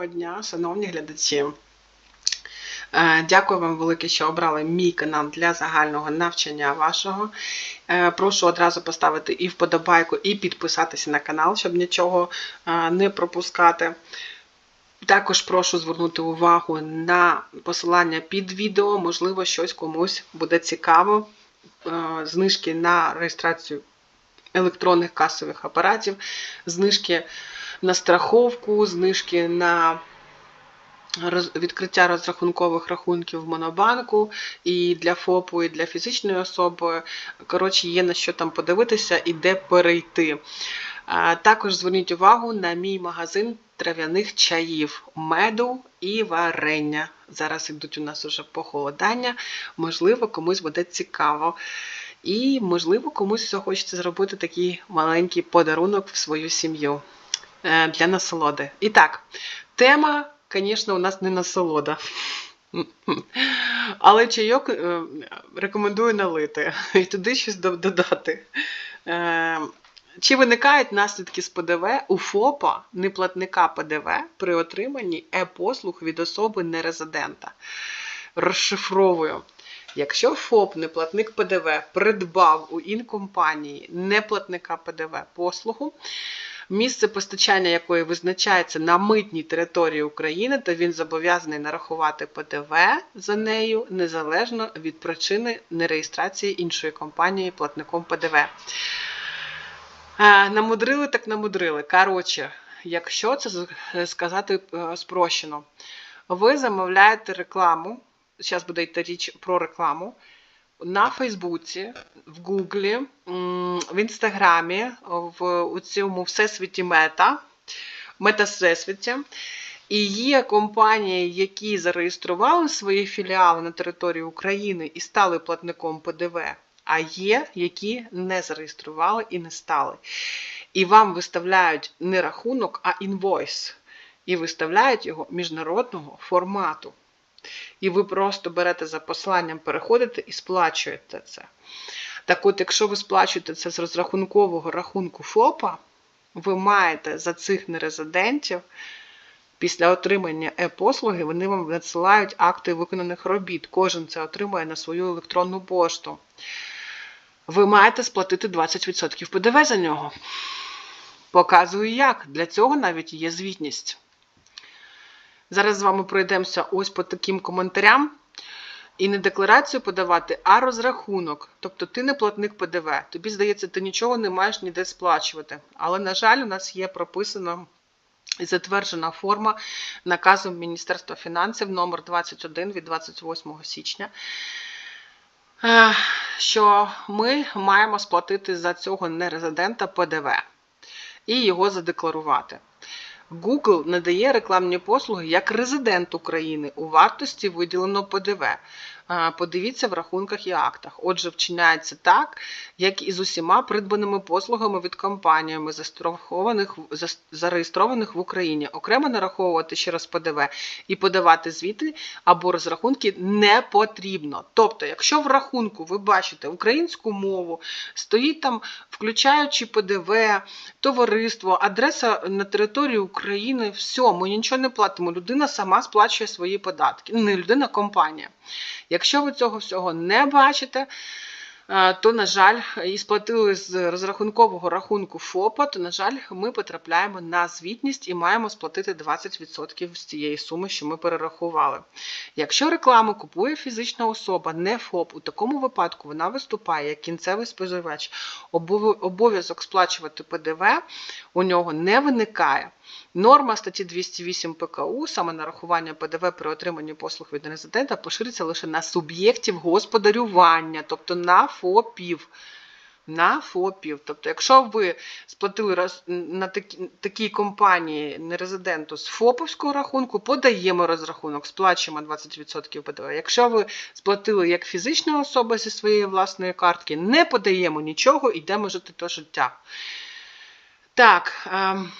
Доброго дня, шановні глядачі. Е, Дякую вам велике, що обрали мій канал для загального навчання вашого. Е, Прошу одразу поставити і вподобайку, і підписатися на канал, щоб нічого е, не пропускати. Також прошу звернути увагу на посилання під відео, можливо, щось комусь буде цікаво. Знижки на реєстрацію електронних касових апаратів, знижки на страховку, знижки на відкриття розрахункових рахунків в Монобанку і для ФОПу, і для фізичної особи. Коротше, є на що там подивитися і де перейти. Також зверніть увагу на мій магазин трав'яних чаїв, меду і варення. Зараз йдуть у нас уже похолодання, можливо, комусь буде цікаво. І, можливо, комусь захочеться зробити такий маленький подарунок в свою сім'ю для насолоди. І так, тема, звісно, у нас не насолода. Але чайок е, рекомендую налити і туди щось додати. Е, Чи виникають наслідки з ПДВ у ФОПа, неплатника ПДВ при отриманні е-послуг від особи нерезидента? Розшифровую. Якщо ФОП, неплатник ПДВ, придбав у інкомпанії неплатника ПДВ послугу, місце постачання якої визначається на митній території України, то він зобов'язаний нарахувати ПДВ за нею незалежно від причини нереєстрації іншої компанії платником ПДВ. Е, Намудрили, так намудрили. Коротше, якщо це сказати е, спрощено, ви замовляєте рекламу, зараз буде йти річ про рекламу, на Фейсбуці, в Гуглі, в Інстаграмі, в у цьому всесвіті мета, мета всесвіті. І є компанії, які зареєстрували свої філіали на території України і стали платником ПДВ, а є, які не зареєстрували і не стали. І вам виставляють не рахунок, а інвойс. І виставляють його міжнародного формату. І ви просто берете за посланням, переходите і сплачуєте це. Так от, якщо ви сплачуєте це з розрахункового рахунку ФОПа, ви маєте за цих нерезидентів після отримання е-послуги, вони вам надсилають акти виконаних робіт. Кожен це отримує на свою електронну пошту. Ви маєте сплатити 20% ПДВ за нього. Показую як. Для цього навіть є звітність. Зараз з вами пройдемося ось по таким коментарям. І не декларацію подавати, а розрахунок. Тобто ти не платник ПДВ. Тобі здається, ти нічого не маєш ніде сплачувати. Але, на жаль, у нас є прописана і затверджена форма наказом Міністерства фінансів номер 21 від 28 січня, е, що ми маємо сплатити за цього нерезидента ПДВ і його задекларувати. Google надає рекламні послуги як резидент України у вартості виділено ПДВ. Подивіться в рахунках і актах. Отже, вчиняється так, як і з усіма придбаними послугами від компаніями, застрахованих зареєстрованих в Україні. Окремо нараховувати ще раз ПДВ і подавати звіти або розрахунки не потрібно. Тобто, якщо в рахунку ви бачите українську мову, стоїть там, включаючи ПДВ, товариство, адреса на території України, все, ми нічого не платимо. Людина сама сплачує свої податки. Не людина, компанія. Якщо ви цього всього не бачите, е, то, на жаль, і сплатили з розрахункового рахунку ФОПа, то, на жаль, ми потрапляємо на звітність і маємо сплатити 20% з цієї суми, що ми перерахували. Якщо рекламу купує фізична особа, не ФОП, у такому випадку вона виступає як кінцевий споживач. Обов'язок сплачувати ПДВ у нього не виникає. Норма статті 208 ПКУ, саме нарахування ПДВ при отриманні послуг від резидента, поширюється лише на суб'єктів господарювання, тобто на ФОПів. На ФОПів. Тобто, якщо ви сплатили на такі, такій компанії нерезиденту з ФОПовського рахунку, подаємо розрахунок, сплачуємо 20% ПДВ. Якщо ви сплатили як фізична особа зі своєї власної картки, не подаємо нічого, йдемо жити то життя. Так. М,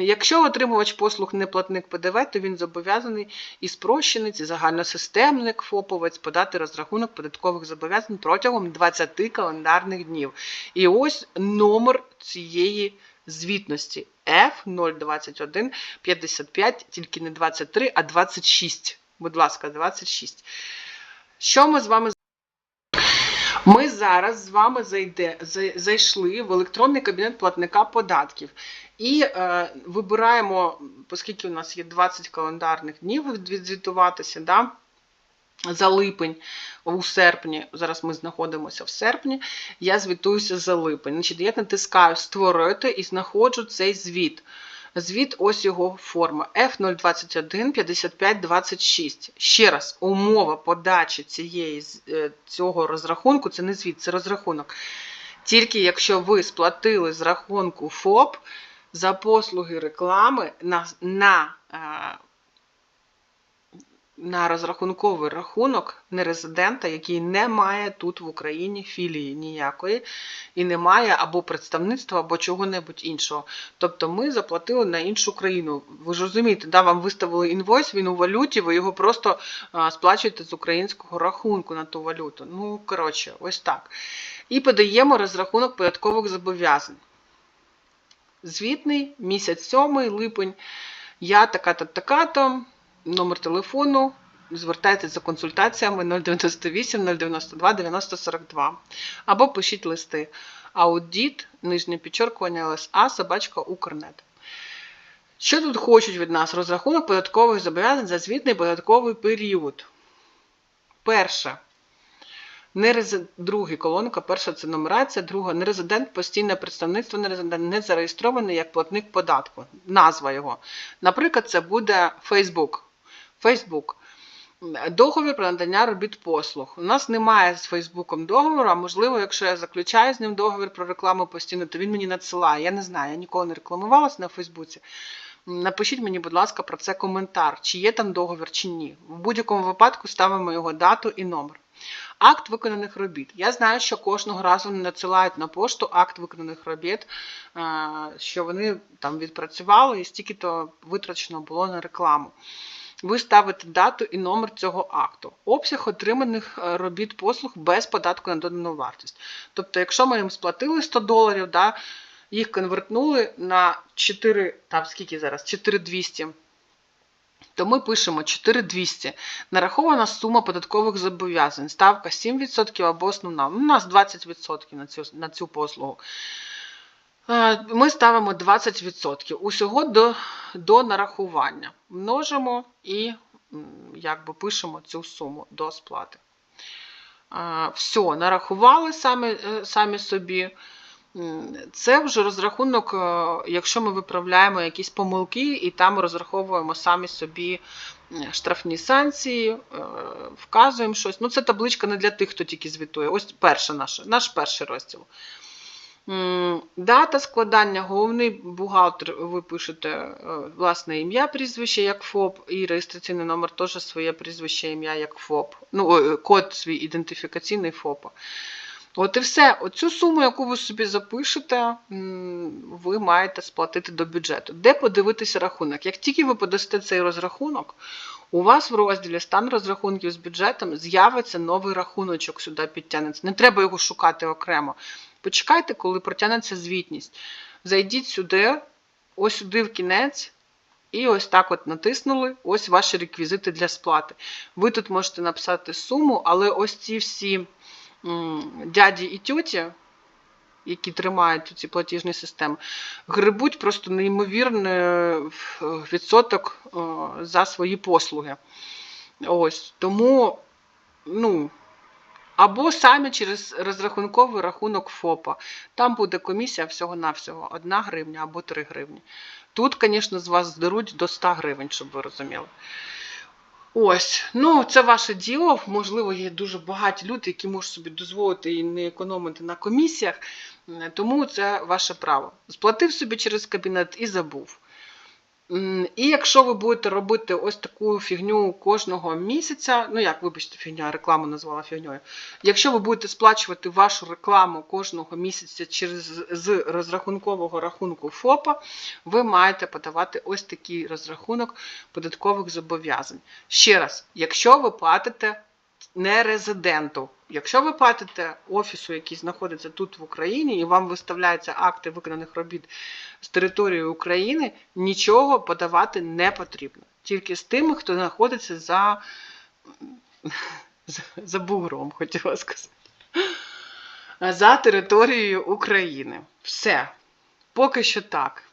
Якщо отримувач послуг не платник ПДВ, то він зобов'язаний і спрощенець, і загальносистемник ФОПовець подати розрахунок податкових зобов'язань протягом 20 календарних днів. І ось номер цієї звітності F021 55, тільки не 23, а 26. Будь ласка, 26. Що ми з вами ми зараз з вами зайде, зайшли в електронний кабінет платника податків і е, вибираємо, оскільки у нас є 20 календарних днів відзвітуватися, да, за липень у серпні, зараз ми знаходимося в серпні, я звітуюся за липень. Значить, я натискаю Створити і знаходжу цей звіт. Звіт, ось його форма F021 5526. Ще раз, умова подачі цієї, е, цього розрахунку це не звіт, це розрахунок. Тільки якщо ви сплатили з рахунку ФОП за послуги реклами на, на, е, на розрахунковий рахунок нерезидента, який не має тут в Україні філії ніякої, і не має або представництва, або чого-небудь іншого. Тобто ми заплатили на іншу країну. Ви ж розумієте, да, вам виставили інвойс, він у валюті, ви його просто сплачуєте з українського рахунку на ту валюту. Ну, коротше, ось так. І подаємо розрахунок податкових зобов'язань. Звітний, місяць 7 липень. Я така-то, така-то, номер телефону. Звертайтеся за консультаціями 098 092 9042. Або пишіть листи. Аудіт, нижнє підчеркування ЛСА, собачка Укрнет. Що тут хочуть від нас? Розрахунок податкових зобов'язань за звітний податковий період. Перше. Нерези... Другий колонка, перша це нумерація, друга нерезидент, постійне представництво нерезидент, не зареєстрований як платник податку. Назва його. Наприклад, це буде Facebook. Facebook. Договір про надання робіт послуг. У нас немає з Фейсбуком договору, а можливо, якщо я заключаю з ним договір про рекламу постійно, то він мені надсилає. Я не знаю, я ніколи не рекламувалася на Фейсбуці. Напишіть мені, будь ласка, про це коментар, чи є там договір, чи ні. В будь-якому випадку ставимо його дату і номер. Акт виконаних робіт. Я знаю, що кожного разу не надсилають на пошту акт виконаних робіт, е, що вони там відпрацювали і стільки-то витрачено було на рекламу. Ви ставите дату і номер цього акту. Обсяг отриманих е, робіт послуг без податку на додану вартість. Тобто, якщо ми їм сплатили 100 доларів, да, їх конвертнули на 4, там скільки зараз? 4200. То ми пишемо 4200. Нарахована сума податкових зобов'язань. Ставка 7% або основна. Ну, У нас 20% на цю, на цю послугу. Е, Ми ставимо 20% усього до, до нарахування. Множимо і якби пишемо цю суму до сплати. Е, Все, нарахували самі, е, самі собі. Це вже розрахунок, е, якщо ми виправляємо якісь помилки і там розраховуємо самі собі штрафні санкції, е, вказуємо щось. Ну, це табличка не для тих, хто тільки звітує. Ось перша наша, наш перший розділ. Дата складання, головний бухгалтер, ви пишете е, власне ім'я, прізвище як ФОП, і реєстраційний номер теж своє прізвище, ім'я як ФОП. Ну, код свій ідентифікаційний ФОПа. От і все. Оцю суму, яку ви собі запишете, ви маєте сплатити до бюджету. Де подивитися рахунок? Як тільки ви подасте цей розрахунок, у вас в розділі стан розрахунків з бюджетом з'явиться новий рахуночок сюди підтягнеться. Не треба його шукати окремо. Почекайте, коли протягнеться звітність. Зайдіть сюди, ось сюди в кінець, і ось так от натиснули. Ось ваші реквізити для сплати. Ви тут можете написати суму, але ось ці всі дяді і тьоті, які тримають ці платіжні системи, грибуть просто неймовірний е, відсоток е, за свої послуги. Ось тому, ну. Або самі через розрахунковий рахунок ФОПа. Там буде комісія всього-навсього 1 гривня або 3 гривні. Тут, звісно, з вас здеруть до 100 гривень, щоб ви розуміли. Ось, ну це ваше діло. Можливо, є дуже багаті люди, які можуть собі дозволити і не економити на комісіях. Тому це ваше право. Сплатив собі через кабінет і забув. І якщо ви будете робити ось таку фігню кожного місяця, ну як, вибачте, фігня, рекламу назвала фігньою. Якщо ви будете сплачувати вашу рекламу кожного місяця через з розрахункового рахунку ФОПа, ви маєте подавати ось такий розрахунок податкових зобов'язань. Ще раз, якщо ви платите не резиденту. Якщо ви платите офісу, який знаходиться тут в Україні, і вам виставляються акти виконаних робіт з території України, нічого подавати не потрібно. Тільки з тими, хто знаходиться за, за, за бугром, хотіла сказати. За територією України. Все. Поки що так.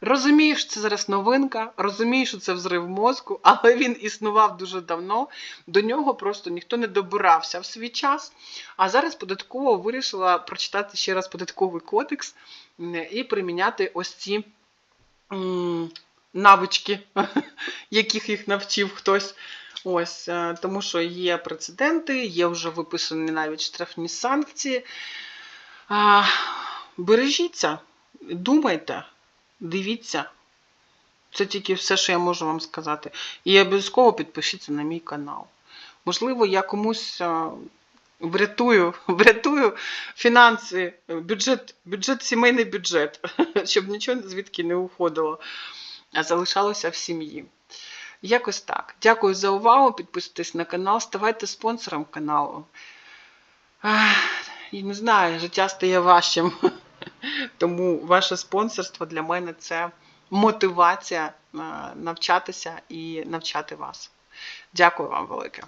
Розумію, що це зараз новинка, розумію, що це взрив мозку, але він існував дуже давно. До нього просто ніхто не добирався в свій час. А зараз податково вирішила прочитати ще раз податковий кодекс і приміняти ось ці навички, яких їх навчив хтось. Ось, е, тому що є прецеденти, є вже виписані навіть штрафні санкції. Бережіться, думайте, дивіться. Це тільки все, що я можу вам сказати. І обов'язково підпишіться на мій канал. Можливо, я комусь а, врятую, врятую фінанси, бюджет, бюджет, сімейний бюджет, щоб нічого звідки не уходило, а залишалося в сім'ї. Якось так. Дякую за увагу. Підписуйтесь на канал, ставайте спонсором каналу. І не знаю, життя стає важчим. Тому ваше спонсорство для мене це мотивація е, навчатися і навчати вас. Дякую вам велике.